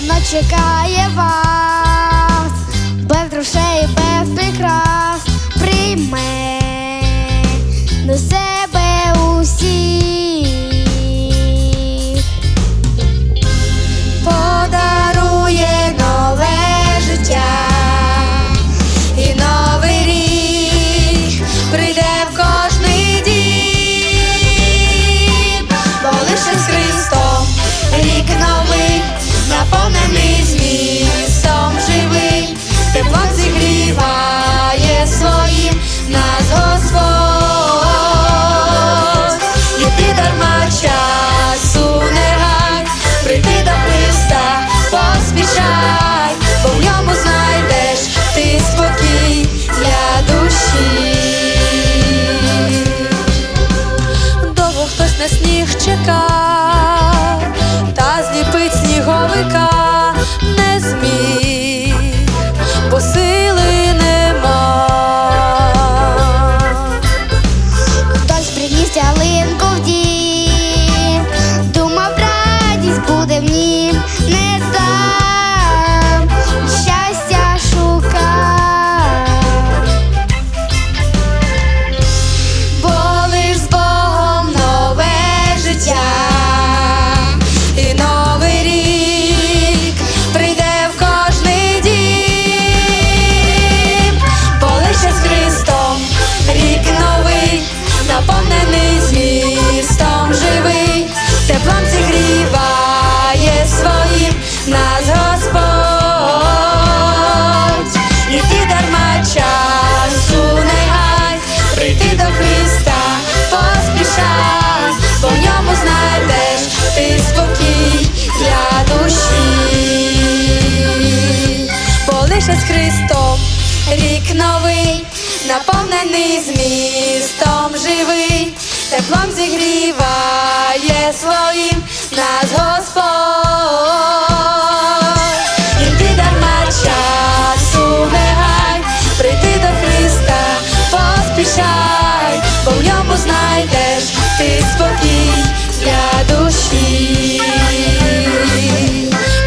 Славно чекає вас без грошей, без прикрас. на сніг чекав та зліпить сніговика. міста, поспішай, по ньому знайдеш ти спокій для душі, Бо лише з Христом рік новий, наповнений змістом живий, теплом зігрівай. знайти спокій для душі,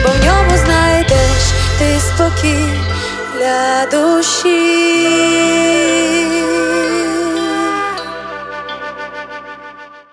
бо в ньому знайдеш ти спокій для душі.